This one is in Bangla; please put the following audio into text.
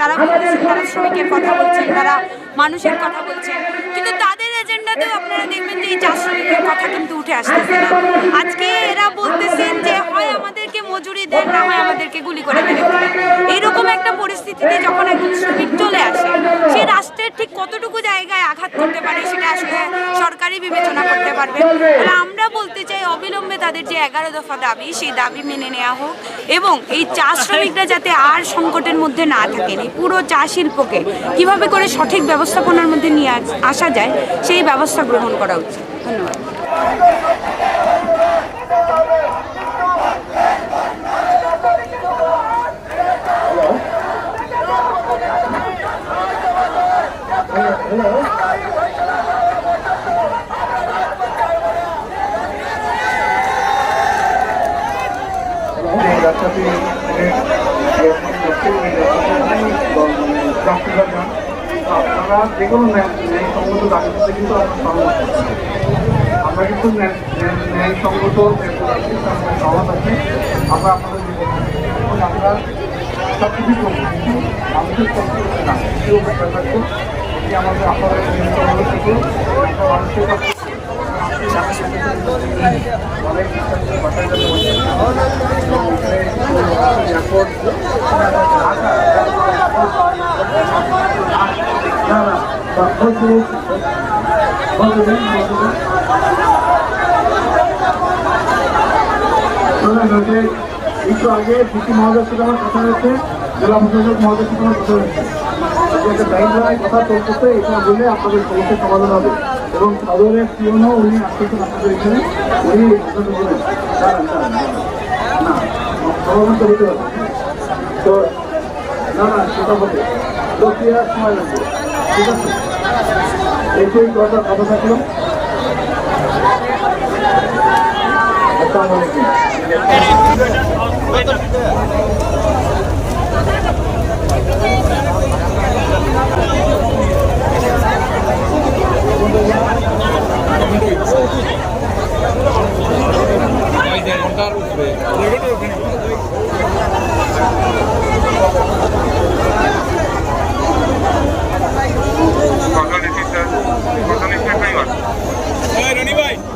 তারা বলছেন তারা শ্রমিকের কথা বলছেন তারা মানুষের কথা বলছেন কিন্তু তাদের এজেন্ডাতেও আপনারা দেখবেন যে এই চা শ্রমিকের কথা কিন্তু উঠে আসতেছে না। আজকে এরা বলতেছেন যে, হয় আমাদেরকে মজুরি দেন, না হয় আমাদেরকে গুলি করে দেন। এরকম একটা পরিস্থিতিতে যখন একজন শ্রমিক চলে আসে, সে রাষ্ট্রের ঠিক কতটুকু জায়গা আসলে সরকারই বিবেচনা করতে পারবে। তাহলে আমরা বলতে চাই অবিলম্বে তাদের যে এগারো দফা দাবি সেই দাবি মেনে নেওয়া হোক এবং এই চা শ্রমিকরা যাতে আর সংকটের মধ্যে না থাকেন এই পুরো চা শিল্পকে কীভাবে করে সঠিক ব্যবস্থাপনার মধ্যে নিয়ে আসা যায় সেই ব্যবস্থা গ্রহণ করা উচিত। ধন্যবাদ। রাস্তাতে আপনারা যে কোনো ন্যায়সঙ্গত দাবি করতে কিন্তু আমরা সহমত আমরা কিন্তু ন্যায়- ন্যায়- আছে। আমরা আপনাদের যে আমরা সব কিছু কিন্তু মানুষের কষ্ট করতে না। কেউ থাকতো আমাদের আপনাদের থেকে মানুষের কাছে অনেক বাসায় যাতে এয়ারপোর্ট না না বলতে বলতে দেন বলতে দেন শোনেন ওই যে একটু আগে ডিসি মহোদয়ের সাথে আমার কথা হয়েছে জেলা প্রশাসক মহোদয়ের সাথে আমার কথা হয়েছে একটা গাইডলাইন কথা চলতেছে এটা বলে আপনাদের সমস্যার সমাধান হবে এবং সাদরের পিওনও উনি আসতেছেন আপনাদের এখানে উনি আপনাদের সমাধান তো হতে হবে তো না না সেটা হবে প্রক্রিয়া সময় লাগবে ঠিক আছে? এইটাই কথা কথা থাকল। আচ্ছা, আসসালামু